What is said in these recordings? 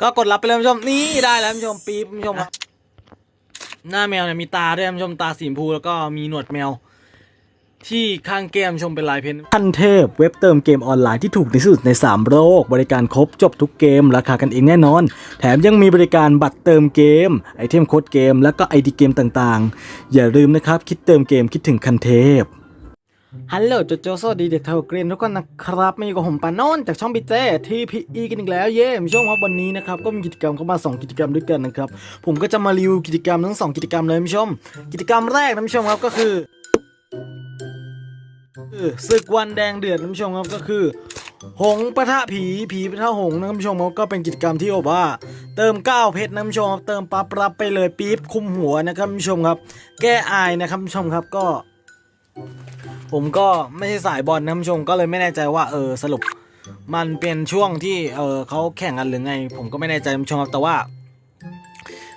ก็กดรับไปเลยท่านผู้ชมนี่ได้แล้วท่านผู้ชมปี๊บผู้ชมครับหน้าแมวเนี่ยมีตาด้วยท่านผู้ชมตาสีชมพูแล้วก็มีหนวดแมว ที่ข้างแก้มชมเป็นลายเพ้นท์ขั้นเทพเว็บเติมเกมออนไลน์ที่ถูกที่สุดใน 3 โลก บริการครบจบทุกเกม ราคากันเองแน่นอน แถมยังมีบริการบัตรเติมเกม ไอเทมโค้ดเกม แล้วก็ไอดีเกมต่างๆ อย่าลืมนะครับ คิดเติมเกมคิดถึงคันเทพ ฮัลโหลโจโจสวัสดีเด็กเทวเกรียนทุกคนนะครับมาอยู่กับผมปานนนจากช่องพีเจทีพีอีกันอีกแล้วเย่ช่วงว่าวันนี้นะครับก็มีกิจกรรมเข้ามา 2 กิจกรรมด้วยกันนะครับผมก็จะมารีวิวกิจกรรมทั้ง 2 กิจกรรมเลยผู้ชม กิจกรรมแรกท่านผู้ชมครับก็คือศึกวันแดงเดือดท่านผู้ชมครับก็คือ หงปะทะผีผีปะทะหงนะผู้ชมครับก็เป็นกิจกรรมที่บอกว่าเติม9เพชรนะผู้ชมครับเติมปั๊บรับไปเลยปี๊บคุมหัวนะครับผู้ชมครับ แก้อายนะครับผู้ชมครับก็ ผมก็ไม่ใช่สายบอลนะท่านผู้ชมก็เลยไม่แน่ใจว่าเออสรุป มันเป็นช่วงที่เออเขาแข่งกันหรือไง ผมก็ไม่แน่ใจท่านผู้ชมครับแต่ว่า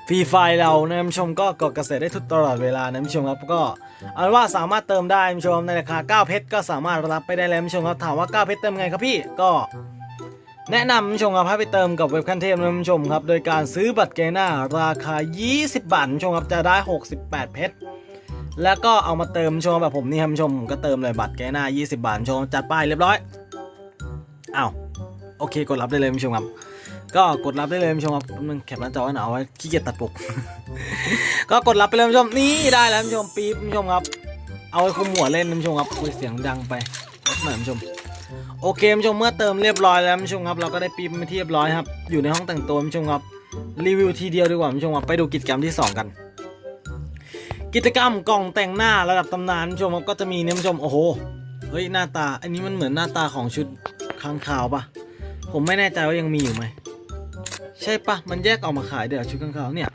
ฟรีไฟเรานะท่านผู้ชมก็กดกระแสได้ทุกตลอดเวลานะท่านผู้ชมครับก็เอาว่าสามารถเติมได้ท่านผู้ชมในราคา9เพชรก็สามารถรับไปได้แล้วท่านผู้ชมครับถามว่า9เพชรเติมไงครับพี่ก็แนะนำท่านผู้ชมครับให้ไปเติมกับเว็บคันเทพนะท่านผู้ชมครับ โดยการซื้อบัตรเกน่าราคา 20 บาทท่านผู้ชมครับจะได้ 68 เพชร แล้วก็เอามาเติมชมแบบผมนี่ครับชมผมก็เติมเลยบัตรแกหน้า 20 บาทชมจัดป้ายเรียบร้อยอ้าวโอเคกดรับได้เลยผู้ชมครับ ก็กดรับได้เลยผู้ชมครับมึงแคปหน้าจอไว้หน่อยเอาไว้ขี้เกียจตัดปก ก็กดรับไปเลยผู้ชมนี่ได้แล้วผู้ชมปี๊บคุณผู้ชมครับ เอาไว้คุมหัวเล่นผู้ชมครับคุยเสียงดังไปลดหน่อยคุณผู้ชมโอเคผู้ชมเมื่อเติมเรียบร้อยแล้วผู้ชมครับ เราก็ได้ปี๊บมาที่เรียบร้อยครับอยู่ในห้องแต่งตัวผู้ชมครับรีวิวทีเดียวดีกว่าผู้ชมครับไปดูกิจกรรมที่สองกัน กิจกรรมกล่องแต่งหน้าระดับตำนานผู้ชมครับก็จะมีเนี่ยคุณผู้ชมโอ้โหเฮ้ยหน้าตา อันนี้มันเหมือนหน้าตาของชุดค้างคาวปะผมไม่แน่ใจว่ายังมีอยู่ไหมใช่ปะมันแยกออกมาขายเดี๋ยวชุดค้างคาวเนี่ย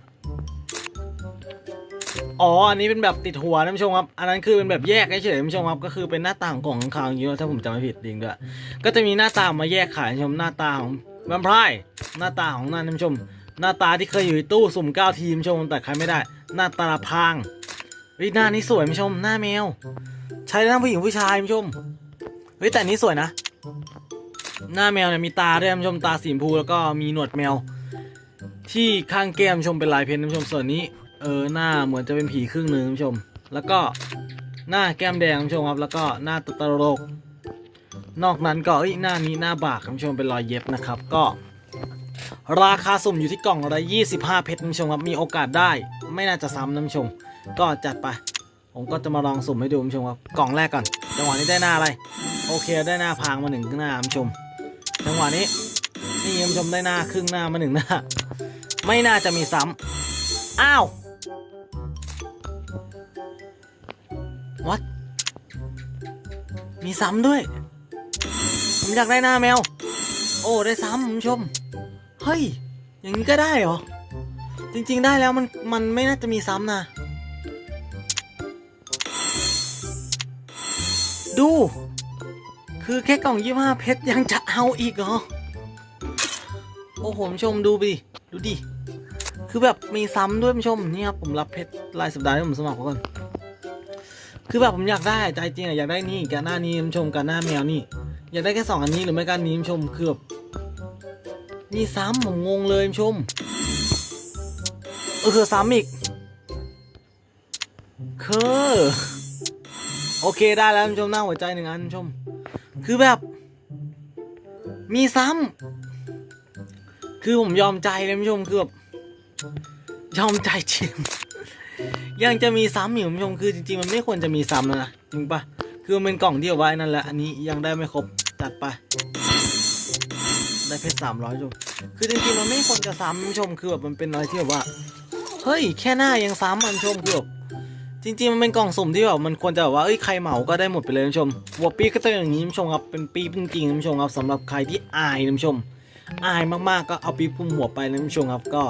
อ๋ออันนี้เป็นแบบติดหัวนะคุณผู้ชมครับอันนั้นคือเป็นแบบแยกเฉยๆคุณผู้ชมครับก็คือเป็นหน้าตาของกล่องค้างคาวอย่างนี้ถ้าผมจำไม่ผิดจริงด้วยก็จะมีหน้าตามาแยกขายคุณผู้ชมหน้าตาของแวมไพร์หน้าตาของนั่นคุณผู้ชม หน้าตาที่เคยอยู่ในตู้สุ่มเก้าทีมชมแต่ใครไม่ได้ หน้าตาพาง เฮ้ยหน้านี้สวยไหมชมหน้าแมว ใช้ได้ทั้งผู้หญิงผู้ชายคุณผู้ชมเฮ้ยแต่นี้สวยนะ หน้าแมวเนี่ยมีตาด้วยคุณผู้ชมตาสีชมพูแล้วก็มีหนวดแมว ที่ข้างแก้มชมเป็นลายเพนคุณผู้ชมส่วนนี้เออหน้าเหมือนจะเป็นผีครึ่งหนึ่งคุณผู้ชม แล้วก็หน้าแก้มแดงคุณผู้ชมครับแล้วก็หน้าตตลกนอกนั้นก็เอ้ยหน้านี้หน้าบากคุณผู้ชมเป็นรอยเย็บนะครับก็ราคาสุ่มอยู่ที่กล่องละ25 เพชรท่านผู้ชมครับ มีโอกาสได้ ไม่น่าจะซ้ำนผู้ชม ก็จัดไป ผมก็จะมาลองสุ่มให้ดูท่านผู้ชมครับ กล่องแรกก่อน จังหวะนี้ได้หน้าอะไร โอเคได้หน้าพางมาหนึ่งหน้าท่านผู้ชม จังหวะนี้นี่ท่านผู้ชมได้หน้าครึ่งหน้ามาหนึ่งหน้า ไม่น่าจะมีซ้ำอ้าววัดมีซ้ำด้วย ผมอยากได้หน้าแมว โอ้ได้ซ้ำท่านผู้ชม เฮ้ย อย่างนี้ก็ได้เหรอ จริง ๆ ได้แล้วมันมันไม่น่าจะมีซ้ำนะ ดู คือแค่กล่องยี่ห้าเพชรยังจะเอาอีกเหรอ โอ้โหผมชมดูไปดิ ดูดิ คือแบบมีซ้ำด้วยผู้ชมนี่ครับผมรับเพชรรายสัปดาห์ที่ผมสมัครก่อน คือแบบผมอยากได้ใจจริงอะอยากได้นี่การหน้านี้ผู้ชมการหน้าแมวนี่ อยากได้แค่สองอันนี้หรือไม่การนี้ผู้ชมคือแบบมีซ้ำผมงงเลยผู้ชมเออคือซ้ำอีก คือ โอเคได้แล้วคุณผู้ชมหน้าหัวใจหนึ่งอันคุณผู้ชม คือแบบ มีซ้ำคือผมยอมใจเลยคุณผู้ชมคือแบบยอมใจจริงยังจะมีซ้ำอยู่คุณผู้ชมคือจริงๆมันไม่ควรจะมีซ้ำแล้วนะจริงปะคือมันเป็นกล่องที่เอาไว้นั่นแหละอันนี้ยังได้ไม่ครบจัดไป ได้เพชรสามร้อยชมคือจริงๆมันไม่ควรจะซ้ำคุณผู้ชมคือแบบมันเป็นอะไรที่แบบว่าเฮ้ยแค่หน้ายังซ้ำมันชมคือแบบ จริงๆมันเป็นกล่องสุ่มที่แบบมันควรจะแบบว่าเอ้ยใครเหมาก็ได้หมดไปเลยคุณผู้ชมหัวปีก็ต้องอย่างนี้คุณผู้ชมครับเป็นปีจริงๆคุณผู้ชมครับสำหรับใครที่อายคุณผู้ชม อายมากๆก็เอาปีคุมหัวไปนะคุณผู้ชมครับก็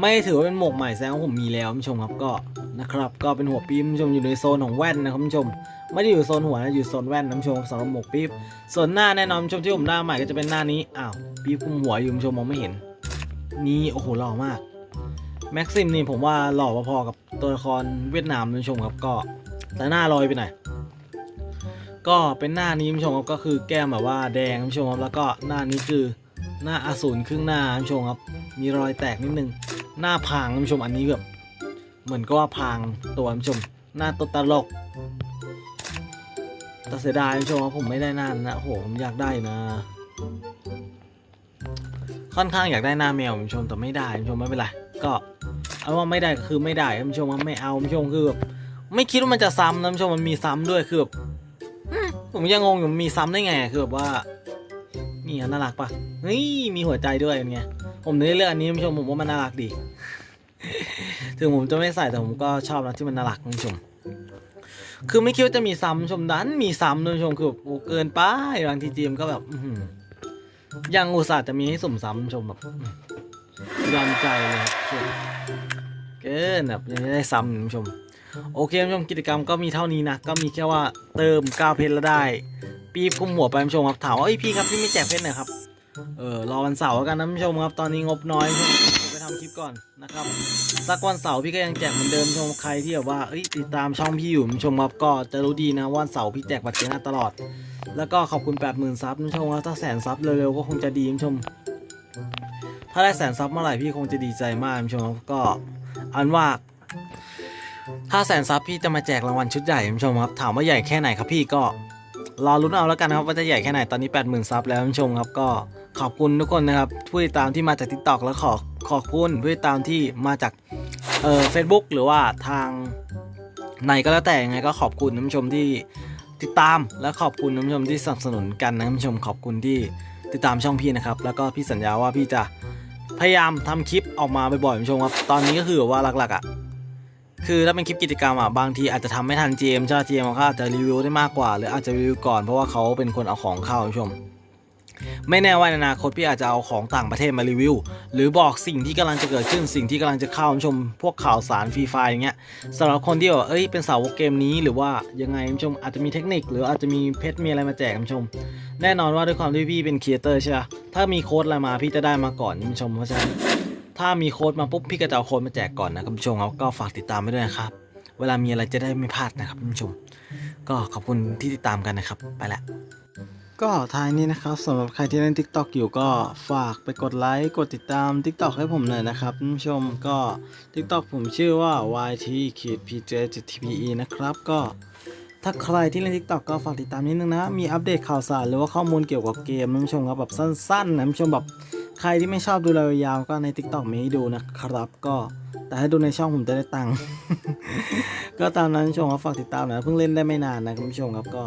ไม่ถือว่าเป็นหมวกใหม่แสดงว่าผมมีแล้วคุณผู้ชมครับก็นะครับก็เป็นหัวปีคุณผู้ชมอยู่ในโซนของแว่นนะครับคุณผู้ชมไม่ได้อยู่โซนหัวนะอยู่โซนแว่นนะคุณผู้ชมสำหรับหมวกปี๊บส่วนหน้าแน่นอนชมที่ผมได้าใหม่ก็จะเป็นหน้านี้อ้าวปี๊บคุมหัวอยู่ชมมองไม่เห็น นี่โอ้โหหล่อมาก แม็กซิมนี่ผมว่าหล่อพอๆกับตัวละครเวียดนามคุณผู้ชมครับก็แต่หน้าลอยไปหน่อยก็เป็นหน้านี้คุณผู้ชมครับก็คือแก้มแบบว่าแดงคุณผู้ชมครับแล้วก็หน้านี้คือหน้าอสูรครึ่งหน้าท่านผู้ชมครับ มีรอยแตกนิดนึง หน้าพรางท่านผู้ชมอันนี้แบบเหมือนก็ว่าพรางตัวท่านผู้ชม หน้าตัวตลกแต่เสียดายท่านผู้ชมครับผมไม่ได้หน้านะโหผมอยากได้นะ ค่อนข้างอยากได้หน้าแมวท่านผู้ชมแต่ไม่ได้ท่านผู้ชมไม่เป็นไรก็ เอาว่าไม่ได้ก็คือไม่ได้ท่านผู้ชมว่าไม่เอาท่านผู้ชมคือแบบไม่คิดว่ามันจะซ้ำนะท่านผู้ชมมันมีซ้ำด้วยคือแบบผมยังงงอยู่มันมีซ้ำได้ไงคือแบบว่านี่น่ารักปะเฮ้ยมีหัวใจด้วยเป็นไงผมเลยเลือกอันนี้ท่านผู้ชมผมว่ามันน่ารักดี ถึงผมจะไม่ใส่แต่ผมก็ชอบนะที่มันน่ารักท่านผู้ชมคือไม่คิดว่าจะมีซ้ำท่านผู้ชมดันมีซ้ำท่านผู้ชมคือโอ้เกินไปบางทีจีมก็แบบอืยังอุตส่าห์จะมีให้สมซ้ำท่านผู้ชมแบบยอมใจเลยครับ กินแบบยังได้ซ้ำท่านผู้ชม โอเคท่านผู้ชมกิจกรรมก็มีเท่านี้นะ ก็มีแค่ว่าเติม9เพชรแล้วได้ ปีบคุมหัวไปท่านผู้ชมครับ ถามว่าเอ้ยพี่ครับพี่ไม่แจกเพชรหน่อยครับ เออรอวันเสาร์แล้วกันนะท่านผู้ชมครับ ตอนนี้งบน้อยผมไปทำคลิปก่อนนะครับ สักวันเสาร์พี่ก็ยังแจกเหมือนเดิมท่านผู้ชมใครที่แบบว่าติดตามช่องพี่อยู่ท่านผู้ชมครับก็จะรู้ดีนะวันเสาร์พี่แจกบัตรเจนาตลอด แล้วก็ขอบคุณ 80,000ซับท่านผู้ชมครับถ้าแสนซับเร็วๆก็คงจะดีท่านผู้ชมถ้าได้แสนซับเมื่อไหร่พี่คงจะดีใจมากท่านผู้ชมครับก็ อันว่าถ้าแสนซับพี่จะมาแจกรางวัลชุดใหญ่ท่านผู้ชมครับ ถามว่าใหญ่แค่ไหนครับพี่ก็รอลุ้นเอาแล้วกันนะครับว่าจะใหญ่แค่ไหนตอนนี้ 80,000ซับแล้วท่านผู้ชมครับก็ขอบคุณทุกคนนะครับผู้ติดตามที่มาจาก TikTok แล้วขอขอบคุณผู้ติดตามที่มาจากเอ่อ Facebook หรือว่าทางไหนก็แล้วแต่ยังไงก็ขอบคุณท่านผู้ชมที่ติดตามและขอบคุณท่านผู้ชมที่สนับสนุนกันนะท่านผู้ชมขอบคุณที่ติดตามช่องพี่นะครับแล้วก็พี่สัญญาว่าพี่จะ พยายามทำคลิปออกมาบ่อยๆท่านผู้ชมครับ ตอนนี้ก็คือว่าหลักๆอะคือถ้าเป็นคลิปกิจกรรมอะบางทีอาจจะทำไม่ทัน GM ใช่ไหม GM เขาอาจจะรีวิวได้มากกว่า หรืออาจจะรีวิวก่อนเพราะว่าเขาเป็นคนเอาของเข้าคุณผู้ชม ไม่แน่ว่าในอนาคตพี่อาจจะเอาของต่างประเทศมารีวิว หรือบอกสิ่งที่กำลังจะเกิดขึ้นสิ่งที่กำลังจะเข้าคุณผู้ชม พวกข่าวสารฟรีไฟอย่างเงี้ยสำหรับคนที่แบบเอ้ยเป็นสาวกเกมนี้หรือว่ายังไงคุณผู้ชมอาจจะมีเทคนิค หรืออาจจะมีเพชรมีอะไรมาแจกคุณผู้ชม แน่นอนว่าด้วยความที่พี่เป็นครีเอเตอร์ใช่ไหม ถ้ามีโค้ดอะไรมาพี่จะได้มาก่อนคุณผู้ชมเพราะฉะนั้นถ้ามีโค้ดมาปุ๊บพี่ก็จะเอาโค้ดมาแจกก่อนนะคุณผู้ชมครับก็ฝากติดตามไว้ด้วยนะครับ เวลามีอะไรจะได้ไม่พลาดนะครับคุณผู้ชม ก็ขอบคุณที่ติดตามกันนะครับ ไปละก็ท้ายนี้นะครับสำหรับใครที่เล่น TikTok อยู่ก็ฝากไปกดไลค์กดติดตาม TikTok ให้ผมหน่อยนะครับคุณผู้ชมก็ TikTok ผมชื่อว่า YT ขีด PJ TPE นะครับก็ ถ้าใครที่เล่น TikTok ก็ฝากติดตามนิดนึงนะ มีอัปเดตข่าวสารหรือว่าข้อมูลเกี่ยวกับเกมนะคุณผู้ชมครับแบบสั้นๆนะคุณผู้ชมแบบใครที่ไม่ชอบดูยาวๆก็ใน TikTok มีให้ดูนะครับ ก็แต่ให้ดูในช่องผมจะได้ตังค์ก็ตามนั้นผู้ชมครับฝากติดตามหนะเพิ่งเล่นได้ไม่นานนะคุณผู้ชมครับก็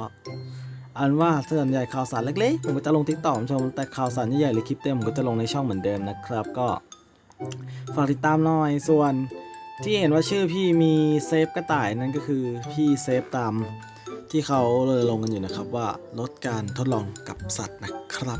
อันว่าส่วนใหญ่ข่าวสารเล็กๆ ผมก็จะลงทิกตอกชม แต่ข่าวสารใหญ่ๆหรือคลิปเต็มผมก็จะลงในช่องเหมือนเดิมนะครับ ก็ฝากติดตามหน่อยส่วน ที่เห็นว่าชื่อพี่มีเซฟกระต่ายนั่นก็คือพี่เซฟตามที่เขาเลยลงกันอยู่นะครับว่าลดการทดลองกับสัตว์นะครับ